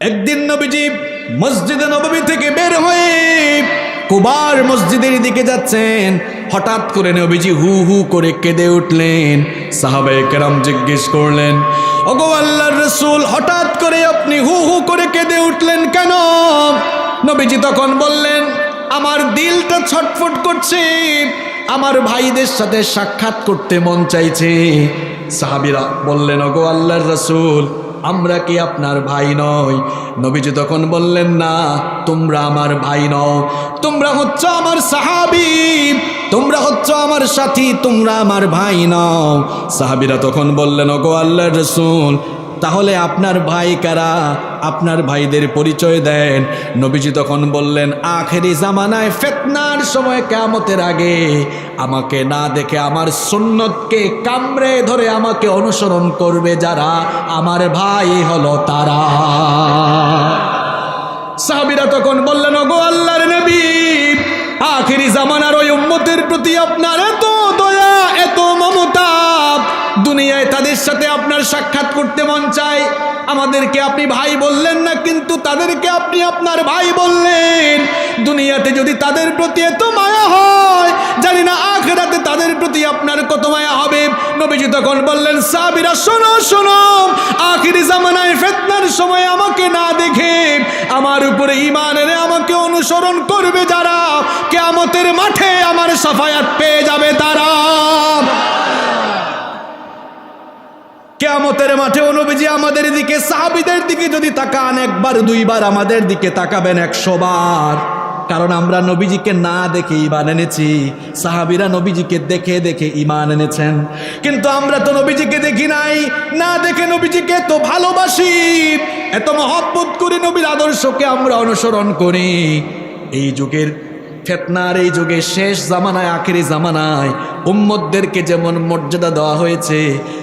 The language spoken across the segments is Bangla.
একদিন নবীজি মসজিদে নবমী থেকে বের হয়ে কুবার মসজিদের দিকে যাচ্ছেন। হঠাৎ করে নবীজি হু হু করে কেঁদে উঠলেন। সাহাবায়ে কেরাম জিজ্ঞেস করলেন, ওগো আল্লাহর রসুল, হঠাৎ করে আপনি হু হু করে কেঁদে উঠলেন কেন? নবীজি তখন বললেন, আমার দিলটা ছটফট করছে, আমার ভাইদের সাথে সাক্ষাৎ করতে মন চাইছে। সাহাবিরা বললেন, ওগো আল্লাহর রসুল আমরা কি আপনার ভাই নয় নবীজি তখন বললেন, না, তোমরা আমার ভাই নও। তোমরা হচ্ছ আমার সাহাবি। তোমরা হচ্ছ আমার সাথী। তোমরা আমার ভাই নও। সাহাবিরা তখন বললেন, ওগো আল্লাহ রসুল তাহলে আপনার ভাই কারা? আপনার ভাইদের পরিচয় দেন। নবীজি তখন বললেন, আখেরি জামানায় ফেতনার সময় কেমতের আগে আমাকে না দেখে আমার সুন্নতকে কামড়ে ধরে আমাকে অনুসরণ করবে যারা? আমার ভাই হলো তারা। সাহাবিরা তখন বললেন, ওগো আল্লাহর নবী, আখেরি জামানার ওই উম্মতের প্রতি আপনার মমতা দুনিয়ায় তাদের সাথে আপনার সাক্ষাৎ করতে মন চায়। আমাদেরকে আপনি ভাই বললেন না, কিন্তু তাদেরকে আপনি আপনার ভাই বললেন। দুনিয়াতে যদি তাদের প্রতি এত মায়া হয়, জানি না আখেরাতে তাদের প্রতি আপনার কত মায়া হবে। নবীজি তখন বললেন সাবিরা শোনো শোনো, আখিরি জামানায় ফেতনার সময় আমাকে না দেখে আমার উপরে ইমান এনে আমাকে অনুসরণ করবে যারা, কেয়ামতের মাঠে আমার সাফায়াত পেয়ে যাবে তারা। কেয়ামতের মাঠে অনুবিজি আমাদের দিকে, সাহাবিদের দিকে যদি তাকান, একবার, দুইবার আমাদের দিকে তাকাবেন একশো বার। কারণ আমরা নবীজিকে না দেখে ইমান এনেছি, সাহাবিরা নবীজিকে দেখে দেখে ইমান এনেছেন। কিন্তু আমরা তো নবীজিকে দেখি নাই, না দেখে নবীজিকে তো ভালোবাসি, এত মহব্বত করি নবীর আদর্শকে আমরা অনুসরণ করি। এই যুগের ফেতনার এই যুগে শেষ জামানায়, আখেরি জামানায় উম্মদদেরকে যেমন মর্যাদা দেওয়া হয়েছে,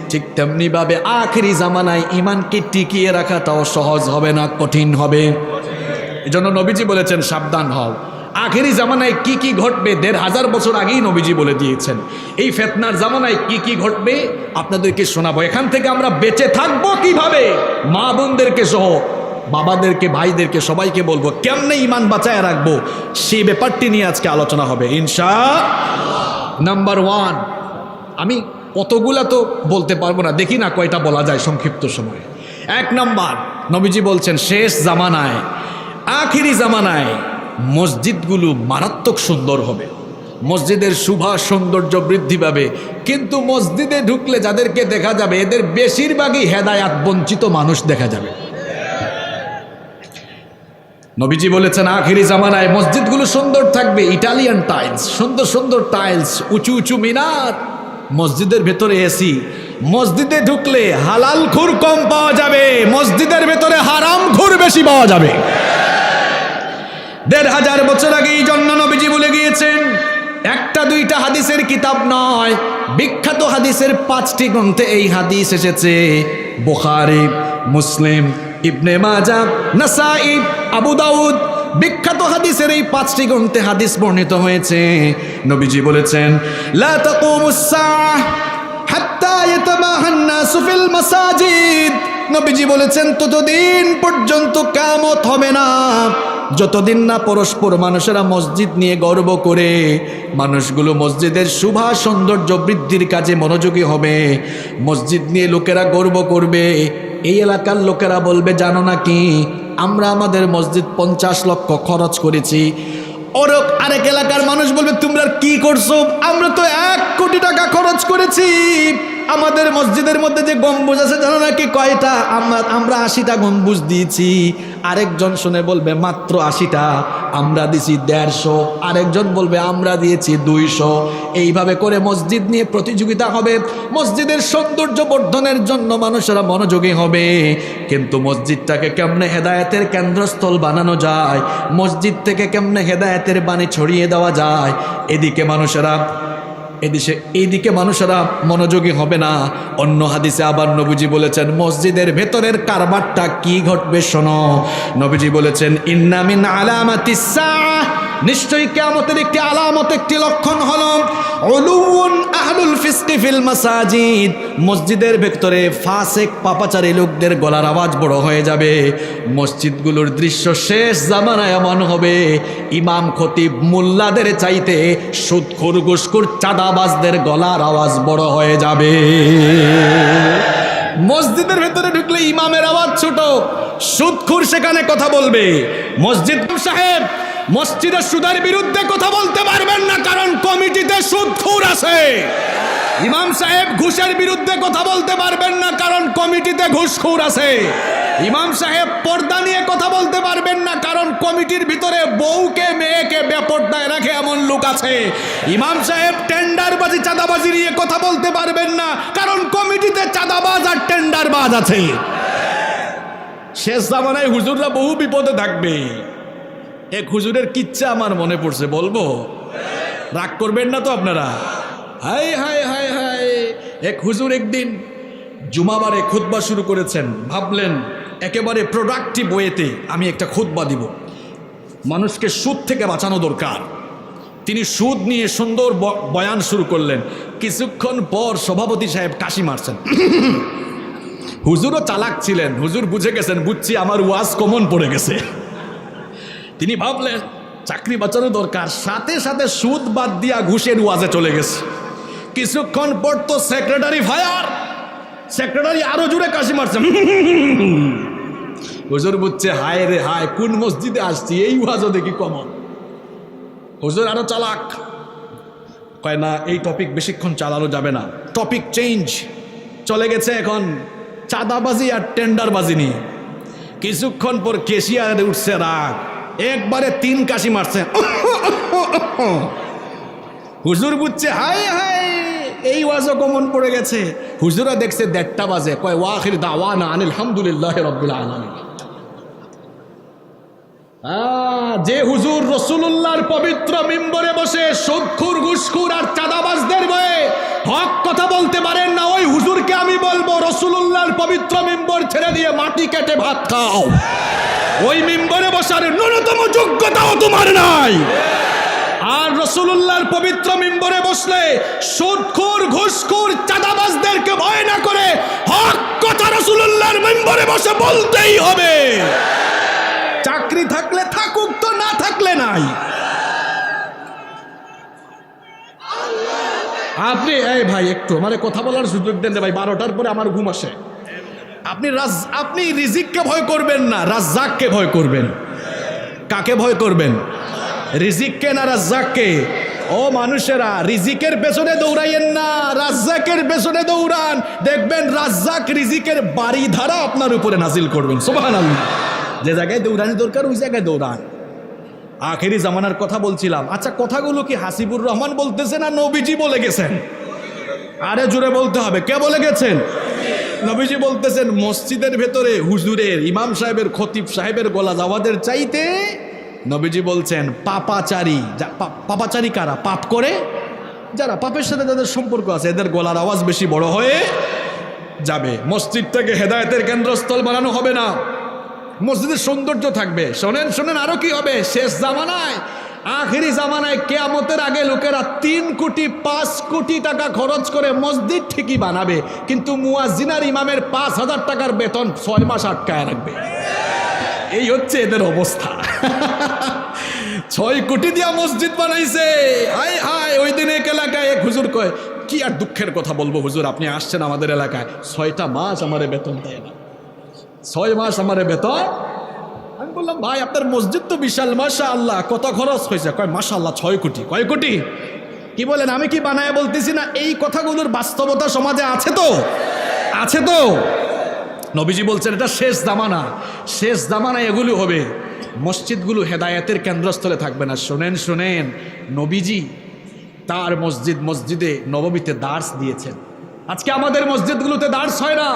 ঠিক তেমনিভাবে আখেরি জামানায় ইমানকে টিকিয়ে রাখাটাও সহজ হবে না, কঠিন হবে। এজন্য নবীজি বলেছেন, সাবধান হও। আখেরি জামানায় কি কি ঘটবে, দেড় হাজার বছর আগেই নবীজি বলে দিয়েছেন। এই ফেতনার জামানায় কি কি ঘটবে, আপনাদেরকে শোনাবো। এখান থেকে আমরা বেঁচে থাকব কীভাবে? মা বোনদেরকে সহ, বাবাদেরকে, ভাইদেরকে, সবাইকে বলব, কেমনে ইমান বাঁচায় রাখব সেই ব্যাপারটি নিয়ে আজকে আলোচনা হবে। ইনশা নাম্বার ওয়ান আমি কতগুলা তো বলতে পারব না। দেখি না কয়টা বলা যায় সংক্ষিপ্ত সময়ে। এক নাম্বার, নবীজি বলছেন, শেষ জামানায়, আখিরি জামানায় মসজিদগুলো মারাত্মক সুন্দর হবে। মসজিদের শুভা সৌন্দর্য বৃদ্ধি পাবে। কিন্তু মসজিদে ঢুকলে যাদেরকে দেখা যাবে, এদের বেশিরভাগই হেদায়াত বঞ্চিত মানুষ দেখা যাবে। নবীজি বলেছেন, আখেরি জামানায় মসজিদগুলো সুন্দর থাকবে, ইটালিয়ান টাইলস, সুন্দর সুন্দর টাইলস, উঁচু উঁচু মিনার। মসজিদের ভেতরে এসি, মসজিদে ঢুকলে হালাল খুর কম পাওয়া যাবে, মসজিদের ভেতরে হারাম খুর বেশি পাওয়া যাবে। দেড় হাজার বছর আগে এই জন্য নবীজি বলে গিয়েছেন, একটা দুইটা হাদিসের কিতাব নয়, বিখ্যাত হাদিসের পাঁচটি গ্রন্থে এই হাদিস এসেছে, বুখারি, মুসলিম ইবনে মাজা নাসাইব আবু দাউদ, বিখ্যাত হাদিসের এই পাঁচটি গ্রন্থে হাদিস বর্ণিত হয়েছে। নবীজি বলেছেন মাসাজিদ। নবীজি বলেছেন, ততদিন পর্যন্ত কামত হবে না। যতদিন না পরস্পর মানুষেরা মসজিদ নিয়ে গর্ব করে, মানুষগুলো মসজিদের শুভা সৌন্দর্য বৃদ্ধির কাজে মনোযোগী হবে। মসজিদ নিয়ে লোকেরা গর্ব করবে। এই এলাকার লোকেরা বলবে, জানো নাকি আমরা আমাদের মসজিদ পঞ্চাশ লক্ষ খরচ করেছি। ওরক আরেক এলাকার মানুষ বলবে, তোমরা কি করছ? আমরা তো এক কোটি টাকা খরচ করেছি। আমাদের মসজিদের মধ্যে যে গম্বুজ আছে, জানো নাকি কয়টা? আমরা আমরা আশিটা গম্বুজ দিয়েছি। আরেকজন শুনে বলবে, মাত্র আশিটা, আমরা দিছি দেড়শো। আরেকজন বলবে, আমরা দিয়েছি দুইশো। এইভাবে করে মসজিদ নিয়ে প্রতিযোগিতা হবে। মসজিদের সৌন্দর্য বর্ধনের জন্য মানুষেরা মনোযোগী হবে। কিন্তু মসজিদটাকে কেমনে হেদায়তের কেন্দ্রস্থল বানানো যায়? মসজিদ থেকে কেমনে হেদায়েতের বাণী ছড়িয়ে দেওয়া যায়? এদিকে মানুষেরা এদিকে এইদিকে মানুষেরা মনোযোগী হবে না। অন্য হাদিসে আবার নবীজি বলেছেন, মসজিদের ভেতরের কারবারটা কি ঘটবে শোনো। নবীজি বলেছেন ইন্নামিন আলামাতিস নিশ্চয়ই কেয়ামতের একটি আলামত, একটি লক্ষণ হল উলুউন আহলুল ফিসকি মাসাজিদ। মসজিদের ভেতরে ফাসেক, পাপাচারী লোকদের গলার আওয়াজ বড় হয়ে যাবে। মসজিদগুলোর দৃশ্য শেষ জামানায় এমন হবে, ইমাম খতিব মোল্লাদের চাইতে সুদখুর গুসখুর চাঁদাবাজদের গলার আওয়াজ বড় হয়ে যাবে। মসজিদের ভেতরে ঢুকলে ইমামের আওয়াজ ছোট, সুদখুর সেখানে কথা বলবে। মসজিদ সাহেব মসজিদের সুদের বিরুদ্ধে কথা বলতে পারবেন না, কারণ কমিটিতে সুদখুর আছে। ইমাম সাহেব ঘুষের বিরুদ্ধে কথা বলতে পারবেন না, কারণ কমিটিতে ঘুষখুর আছে। ইমাম সাহেব পর্দা নিয়ে কথা বলতে পারবেন না, কারণ কমিটির ভিতরে বউকে, মেয়েকে বেপর্দায় রাখে এমন লোক আছে। ইমাম সাহেব টেন্ডারবাজি, চাঁদাবাজি নিয়ে কথা বলতে পারবেন না, কারণ কমিটিতে চাঁদাবাজ আর টেন্ডারবাজ আছে। শেষ জামানায় হুজুররা বহু বিপদে থাকবে। এক হুজুরের কিচ্ছা আমার মনে পড়ছে, বলব? রাগ করবেন না তো আপনারা? Hi hi hi hi. এক হুজুর একদিন জুমাবারে খুতবা শুরু করেছেন, ভাবলেন একেবারে প্রোডাক্টিভ ওয়েতে আমি একটা খুতবা দিব। মানুষকে সুদ থেকে বাঁচানো দরকার। তিনি সুদ নিয়ে সুন্দর বয়ান শুরু করলেন। কিছুক্ষণ পর সভাপতি সাহেব কাশি মারছেন। হুজুরও চালাক ছিলেন। হুজুর বুঝে গেছেন, বুঝছি আমার ওয়াজ কমন পড়ে গেছে। তিনি ভাবলেন, চাকরি বাঁচানো দরকার। সাথে সাথে সুদ বাদ দিয়া ঘুষের ওয়াজে চলে গেছে। কিছুক্ষণ পর তো সেক্রেটারি ফায়ার সেক্রেটারি আরও জুড়ে কাশি মারছে। হুজুর বুঝছে, হায় রে হায়, কোন মসজিদে আসছি? এই ওয়াজও দেখি কমন। হুজুর আরও চালাক। কয়, না, এই টপিক বেশিক্ষণ চালানো যাবে না। টপিক চেঞ্জ চলে গেছে এখন চাঁদাবাজি আর টেন্ডারবাজি নিয়ে। কিছুক্ষণ পর কেশিয়ারে উঠছে রাগ। একবারে তিন কাশি মারছে। হুজুর বুঝছে হায় হায় এই ওয়াজও কমন পড়ে গেছে। হুজুরা দেখছে দেড়টা বাজে। কয় ওয়াখির দাওয়ানা আনিল হামদুলিল্লাহ আলামিন। যে হুজুর রসুলুল্লাহর পবিত্র মিম্বরে বসে সুদখুর, ঘুষখুর আর চাঁদাবাজদের বয়ে হক কথা বলতে পারেন না, ওই হুজুরকে আমি বলব, রসুলুল্লাহর পবিত্র মিম্বর ছেড়ে দিয়ে মাটি কেটে ভাত খাও। ওই মিম্বরে বসার ন্যূনতম যোগ্যতাও তোমার নাই। আর রসুলুল্লাহর পবিত্র মিম্বরে বসলে সুদখুর, ঘুষখুর, চাঁদাবাজদেরকে ভয় না করে হক কথা রসুলুল্লাহর মিম্বরে বসে বলতেই হবে। চাকরি থাকলে থাকুক তো না থাকলে নাই। আপনি, এই ভাই একটু মানে কথা বলার সুযোগ দেন ভাই, বারোটার পরে আমার ঘুম আসে। আপনি রাজ, আপনি রিজিককে ভয় করবেন না, রাজ্জাককে ভয় করবেন। কাকে ভয় করবেন? রিজিককে না রাজ্জাককে? ও মানুষেরা, রিজিকের পেছনে দৌড়াইয়েন না, রাজ্জাকের পেছনে দৌড়ান। দেখবেন রাজ্জাক রিজিকের বাড়ি ধারা আপনার উপরে নাজিল করবেন। সোবাহান যে জায়গায় দৌড়ানি দরকার, ওই জায়গায় দৌড়ান। আখেরি জামানার কথা বলছিলাম। আচ্ছা কথাগুলো কি হাসিবুর রহমান বলতেছে না নবীজি বলে গেছেন? আরে জুড়ে বলতে হবে। কে বলে গেছেন? নবীজি বলতেছেন, মসজিদের ভেতরে হুজুরের, ইমাম সাহেবের, খতিব সাহেবের গলা যাওয়াদের চাইতে নবীজি বলছেন, পাপাচারী পাপাচারী কারা? পাপ করে? যারা পাপের সাথে যাদের সম্পর্ক আছে, এদের গলার আওয়াজ বেশি বড় হয়ে যাবে। মসজিদটাকে হেদায়তের কেন্দ্রস্থল বানানো হবে না। মসজিদের সৌন্দর্য থাকবে। শোনেন শোনেন, আরও কি হবে? শেষ জামানায় আখেরি জামানায় কেয়ামতের আগে লোকেরা তিন কোটি, পাঁচ কোটি টাকা খরচ করে মসজিদ ঠিকই বানাবে। কিন্তু মুয়াজিনার ইমামের পাঁচ হাজার টাকার বেতন ছয় মাস আটকায় রাখবে। এই হচ্ছে এদের অবস্থা। ছয় কোটি দিয়া মসজিদ বানাইছে। হায় হায়, ওই দিন এক এলাকায় এক হুজুর কয়, কি আর দুঃখের কথা বলব হুজুর, আপনি আসছেন আমাদের এলাকায়। ছয়টা মাস আমারে বেতন দেয় না। ছয় মাস আমার বেতন বললাম, ভাই, আপনার মসজিদ তো বিশাল মাসা আল্লাহ কত খরচ হয়েছে? কয় মাসা আল্লাহ ছয় কোটি। কয়, কোটি? কি বলেন, আমি কি বানায় বলতেছি না? এই কথাগুলোর বাস্তবতা সমাজে আছে তো? আছে তো? নবীজি বলছেন, এটা শেষ দামানা শেষ দামানায় এগুলো হবে। মসজিদগুলো হেদায়েতের কেন্দ্রস্থলে থাকবে না। শোনেন শোনেন, নবীজি তার মসজিদ মসজিদে নবমীতে দার্স দিয়েছেন। আজকে আমাদের মসজিদগুলোতে দার্স হয় না।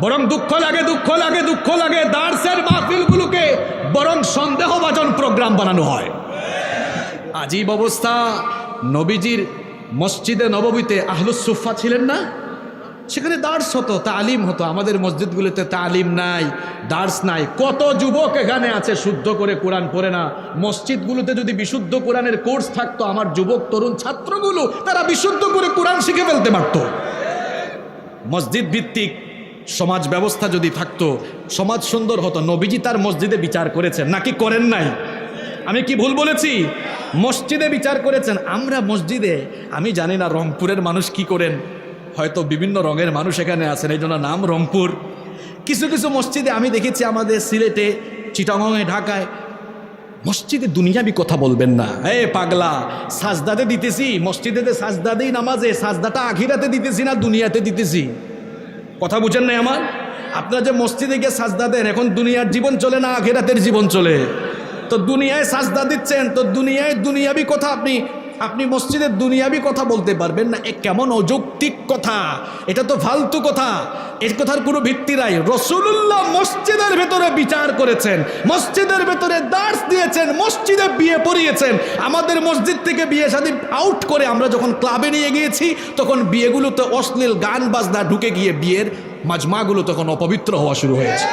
বরং দুঃখ লাগে দুঃখ লাগে দুঃখ লাগে। দার্সের মাহফিলগুলোকে বরং সন্দেহভাজন প্রোগ্রাম বানানো হয়। আজীব অবস্থা। নবীজির মসজিদে নববীতে আহলুসুফা ছিলেন না? সেখানে দার্স হতো, তালিম হতো। আমাদের মসজিদগুলোতে তালিম নাই, দার্স নাই। কত যুবক এখানে আছে, শুদ্ধ করে কোরআন পড়ে না। মসজিদগুলোতে যদি বিশুদ্ধ কোরআনের কোর্স থাকতো, আমার যুবক, তরুণ ছাত্রগুলো, তারা বিশুদ্ধ করে কোরআন শিখে ফেলতে পারতো। মসজিদ ভিত্তিক সমাজ ব্যবস্থা যদি থাকতো, সমাজ সুন্দর হতো, নবীজি তার মসজিদে বিচার করেছেন। নাকি করেন নাই? আমি কি ভুল বলেছি? মসজিদে বিচার করেছেন। আমরা মসজিদে, আমি জানি না রংপুরের মানুষ কি করেন। হয়তো বিভিন্ন রঙের মানুষ এখানে আছেন, এই জন্য নাম রংপুর। কিছু কিছু মসজিদে আমি দেখেছি আমাদের সিলেটে, চিটাগংয়ে, ঢাকায়। মসজিদে দুনিয়াবি কথা বলবেন না। এ পাগলা, সাজদাতে দিতেছি, মসজিদেতে সাজদাতেই নামাজে, সাজদাটা আখিরাতে দিতেছি না, দুনিয়াতে দিতেছি। কথা বুঝেন নাই আমার? আপনার যে মসজিদে গিয়ে সাজদা দেন, এখন দুনিয়ার জীবন চলে না আখেরাতের জীবন চলে? তো দুনিয়ায় সাজদা দিচ্ছেন, তো দুনিয়ায় দুনিয়াবি কথা আপনি আপনি মসজিদের দুনিয়াবি কথা বলতে পারবেন না। এ কেমন অযৌক্তিক কথা? এটা তো ফালতু কথা। এর কথার কোনো ভিত্তি নাই। রসুল্লাহ মসজিদের ভেতরে বিচার করেছেন। মসজিদের ভেতরে দার্স দিয়েছেন। মসজিদে বিয়ে পড়িয়েছেন। আমাদের মসজিদ থেকে বিয়ে শাদী আউট করে আমরা যখন ক্লাবে নিয়ে গিয়েছি, তখন বিয়েগুলোতে অশ্লীল গান বাজনা ঢুকে গিয়ে বিয়ের মাজমাগুলো তখন অপবিত্র হওয়া শুরু হয়েছে।